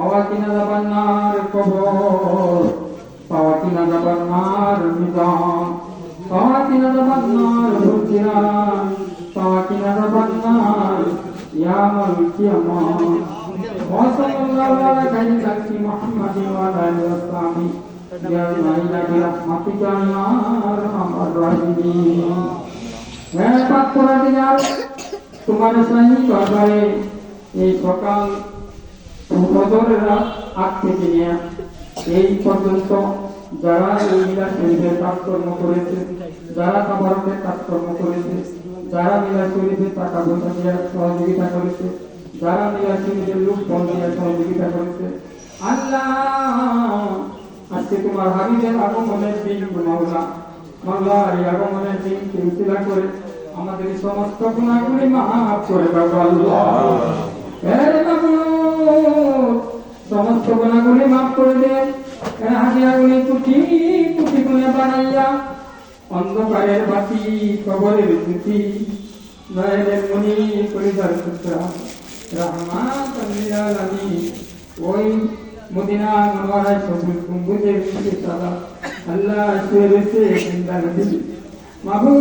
পাওয়াতিনা জাবান্নার কবর পাওয়াতিনা জাবান্নার মিজান পাওয়াতিনা জাবান্নার হুজিরান পাওয়াতিনা জাবান্নার ইয়ামাল কিয়ামত। ওয়া সাল্লাল্লাহু আলা সাইয়্যিদিনা মুহাম্মাদিন ওয়া আলিহি ওয়া সাহবিহি, ইয়া মাইনা বিরহমাতিকা ইয়া আরহামার রাহিমিন। হ্যাঁ পাক করে দিন আর তোমার সাহি এই সকাল রাত আগ থেকে নিয়ে এই পর্যন্ত যারা এই মিলা শরীফের কাজকর্ম করেছে, যারা খাবারের কাজকর্ম করেছে, যারা মিলা শরীফের টাকা পয়সা দিয়ে সহযোগিতা করেছে, যারা মিলা শরীফের লোক ফোন দিয়ে সহযোগিতা করেছে, আল্লাহ! আজকে তোমার হাবিবের আগমনের দিন মাওলা মাওলা এই আগমনের দিন উচিলা করে আমাদের সমস্ত গুণাগুলি মাফ করে দাও, আল্লাহ। সমস্ত গুণাগুলি মাফ করে দেন হাজিরাগুলি কুটি কুটি গুণে বানাইয়া অন্ধকারের বাতি, কবরের জ্যোতি নয়নের মনি পরিবার পুত্রা মদিনা মনোয়ারায় সবুজ আল্লাহ মাহবুব,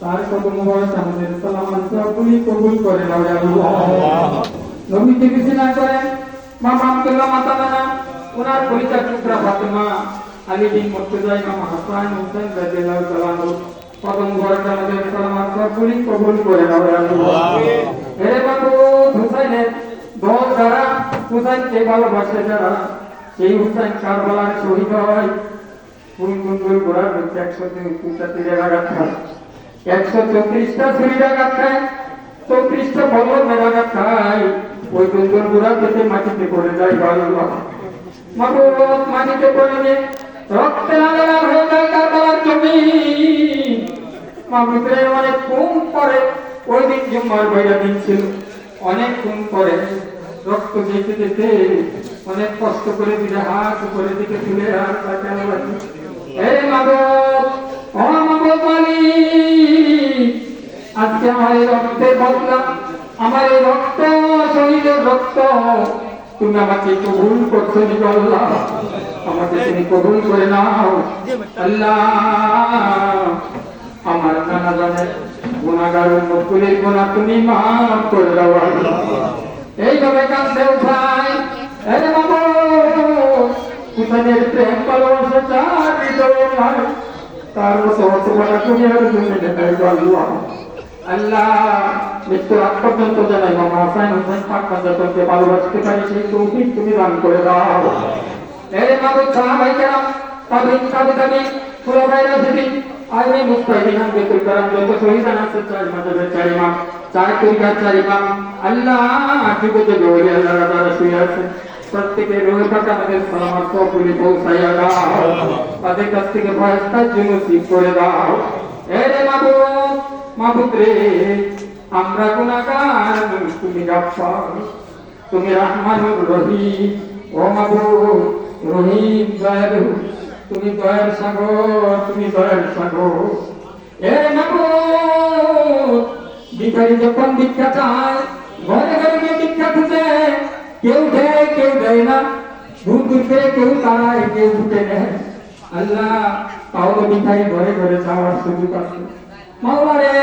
তার কত মোবারক আমাদের সালাম সবগুলি কবুল করে নবীকে কিছু না করেন মা আব্দুল্লাহ মাতা নানা ওনার পরিচয় পুত্রা ফাতেমা। আলী বিন মুর্তজা ইমাম হাসান হোসেন রাদিয়াল্লাহু তাআলা কত মোবারক আমাদের সালাম সবগুলি কবুল করে নাও আল্লাহ। হে বাবু হুসাইনের দল যারা হুসাইনকে ভালোবাসে যারা সেই হুসাইন কারবালার শহীদ হয়। কোন কোন দূর ঘোড়ার মধ্যে একশো তিনটা তীরের আঘাত খায়। একশো চৌত্রিশটা ছুরির আঘাত খায়। চৌত্রিশটা বলমের আঘাত খায়। ওই দুন্দর গুড়া পেতে মাটিতে পড়ে যায় মাহবুব মাটিতে পড়ে যে করে অনেক কষ্ট করে দিলে হাত করে দিকে তুলে আর তাকে মালিক, আজকে আমার এই রক্তে বদলা, আমার এই রক্ত তুমি আমাকে কবুল করছ নি আল্লাহ। আমাকে তুমি কবুল করে নাও। আল্লাহ, আমার নানা জানে গুণাগার মুকুলের গুণা তুমি মাফ করে দাও আল্লাহ। এইভাবে কান্দে উঠাই। আরে বাবু কুতানের প্রেম ভালোবাসা চার হৃদয়ে তার মতো অতটা তুমি আর দেখাই আল্লাহ। আল্লাহ, মৃত্যুর আগ পর্যন্ত জানাই মামা হাসান হোসেন ভালোবাসতে পারি, সেই তৌফিক তুমি দান করে দাও। এরে মাবুদ সাহাবাই কেরাম তাবি পুরো বাইরে যদি আইনে মুস্তাহিদিন তুই কারণ যত শহীদান আছে চার মাঝে চার ইমাম আল্লাহ যুগে যুগে ওই আল্লাহ তারা প্রত্যেকের রোহে তাদের কাছ থেকে ভয়স্তার জন্য ঠিক করে দাও। মাবুদ রে আমরা গুনাহগার তুমি গাফফার তুমি রহমানুর রহিম, ও মাবুদ রহিম, দয়ালু, তুমি দয়ার সাগর, তুমি দয়ার সাগর। এ মাবুদ ভিখারি যখন ভিক্ষা চায় ঘরে ঘরে গিয়ে ভিক্ষা খুঁজে, কেউ দেয় কেউ দেয় না। ঘুম ঘুরতে কেউ তাড়ায় কেউ উঠে নেয়। আল্লাহ তাহলে ভিখারি ঘরে ঘরে যাওয়ার সুযোগ আছে। মাওলা রে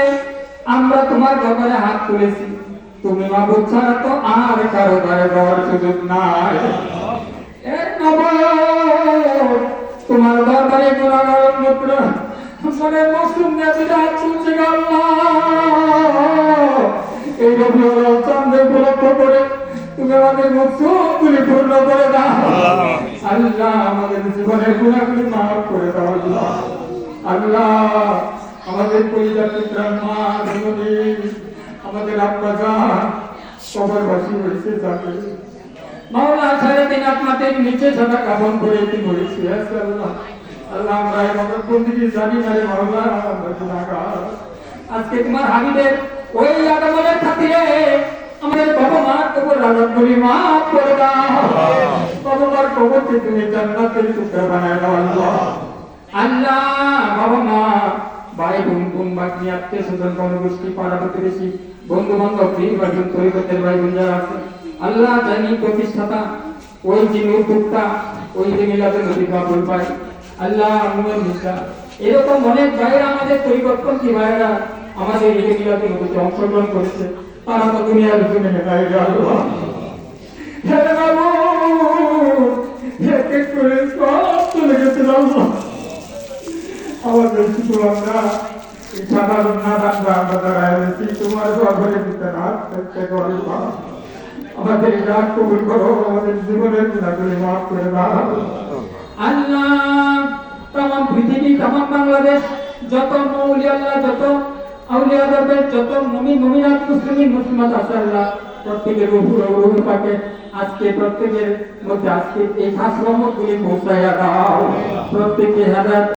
আমরা তোমার দরবারে হাত তুলেছি। তুমি মাবুদ ছাড়া তো আর কারও ঘরে যাওয়ার সুযোগ নাই। তোমার দরবারে গুণাগার মসুম এই রবিউল উপলক্ষ করে তুমি আমাদের মুখগুলি পূর্ণ করে দাও। আল্লাহ আমাদের জীবনের গুণাগুলি মাফ করে দাও আল্লাহ। আল্লাহ আমাদের পরিবার পিতার মা জননী আমাদের আব্বা হয়েছে যাবে মাওলা সাড়ে তিন আপনাদের নিচে সাদা কাপন করে এটি বলেছি আল্লাহ। আল্লাহ আমরা এমন প্রতিটি জানি না রে মাওলা আমরা গুনাহগার। আজকে তোমার হাবিবের ওই আগমনের খাতিরে আমাদের বাবা মা কবর রাজত করি মাফ করে দাও। বাবা মার কবরকে তুমি জান্নাতের টুকরা বানায় দাও আল্লাহ। আল্লাহ বাবা মা বাকি আত্মীয় স্বজন গণগোষ্ঠী পাড়া প্রতিবেশী বন্ধু বান্ধব প্রিয় বাজন তরিকতের ভাই বোন আছে, আল্লাহ জানি প্রতিষ্ঠাতা, ওই যে উদ্যোক্তা ওই যে মিলাদের নদী বাবুল ভাই, আল্লাহ নুর নিশা এরকম অনেক ভাইরা আমাদের পরিবর্তনশী ভাইরা আমাদের এই মিলাদের নদীতে অংশগ্রহণ করেছে। তারা তো দুনিয়ার জন্য নাই আল্লাহ। হে বাবু এক এক করে সব চলে গেছে আল্লাহ। আমাদের শুধু আমরা সাধারণ নাদান আমরা যত যত আউলিয়া যত আছে আল্লাহ প্রত্যেকের পাকে আজকে প্রত্যেকের মধ্যে আজকে এই খাস রহমতগুলি পৌঁছাইয়া দাও। প্রত্যেকে হাজার